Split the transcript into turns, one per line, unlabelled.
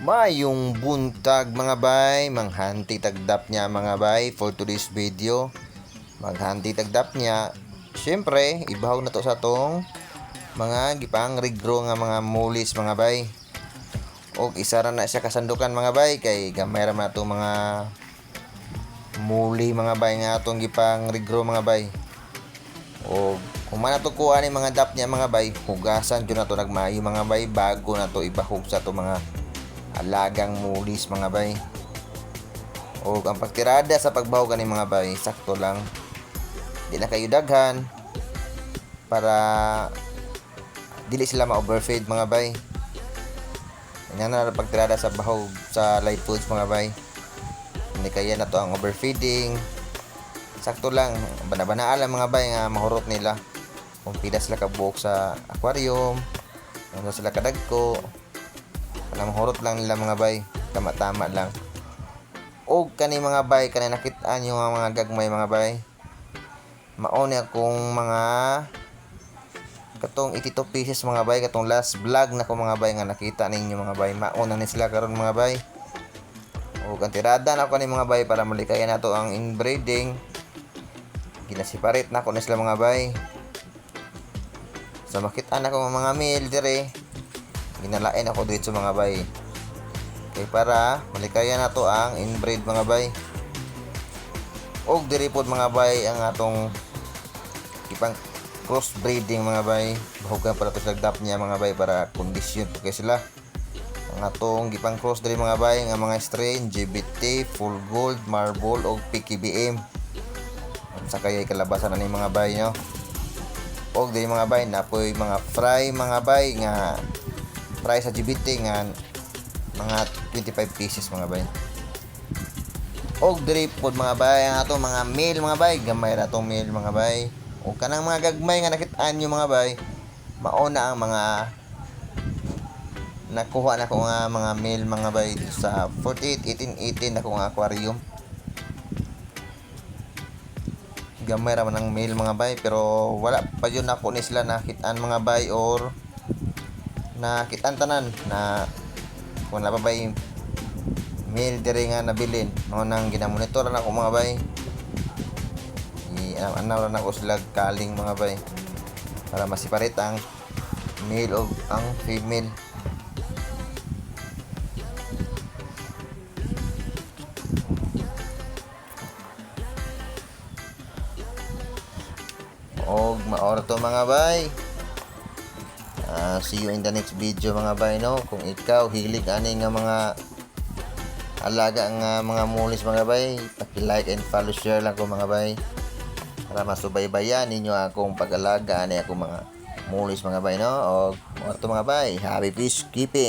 Mayong buntag mga bay, manghanti tagdap niya mga bay for today's video. Maghanti tagdap niya. Siyempre, ibahaw na to sa tong mga gipang rigro nga mga mulis mga bay. O isa ra na siya kasandukan mga bay kay gamay ra man to mga muli mga bay nga atong gipang rigro mga bay. O kung man nato kuha ni mga dap niya mga bay, hugasan jud na to nagmayo mga bay bago na to ibahog sa to mga alagang mulis mga bay. O ang pagtirada sa pagbahog ni mga bay, sakto lang. Di na kayo daghan para dili sila ma-overfeed mga bay. Yan na pagtirada sa bahog sa live foods mga bay. Hindi kaya na to ang overfeeding. Sakto lang, banabanaan lang mga bay nga mahurot nila. Kung pila sila kabuok sa aquarium, ano sila kadagko, Alam mahurot lang nila mga bay, tama-tama lang. O kani mga bay, kani nakitaan yung mga gagmay mga bay. Mauni akong mga katong 82 pieces mga bay. Katong last vlog na ko mga bay nga nakita ninyo mga bay. Mauna ni sila karon mga bay. O ang tirada na ko ni mga bay para malikayan nato ang inbreeding. Ginasiparate na ko na sila mga bay. Sa makitaan ako ng mga meal dire ginalain ako dito mga bay. Kay para malikayan nato ang inbreed mga bay. Og diri pod mga bay ang atong ipang crossbreeding mga bay. Bahugan para to dap niya mga bay para kondisyon po kay sila. Ang atong gipang cross diri mga bay nga mga strain GBT, full gold, marble og PKBM sa kaya kalabasan na ni mga bay nyo og diri mga bay napoy mga fry mga bay nga fry sa GBT nga mga 25 pieces mga bay. Og diri pod mga bay ang atong mga meal mga bay. Gamay ra atong meal mga bay. O kanang mga gagmay nga nakitaan nyo mga bay mauna ang mga nakuha na ko nga mga meal mga bay sa 48 18 18 na ko aquarium. Gamay ra man ang meal mga bay pero wala pa yun ako ni sila nakitaan mga bay or nakitaan tanan na kung na bay meal diri nga nabilin no nang ginamonitor na ko mga bay. I ano na ko sila kaling mga bay para masiparit ang male o ang female. Og maor to mga bay Ah, see you in the next video mga bay no? Kung ikaw hilig ani nga mga alaga nga mga mulis mga bay paki-like and follow share lang ko mga bay para masubaybayan ninyo akong pag-alaga ani ako mga mulis mga bay no? Og maor to mga bay happy fish keeping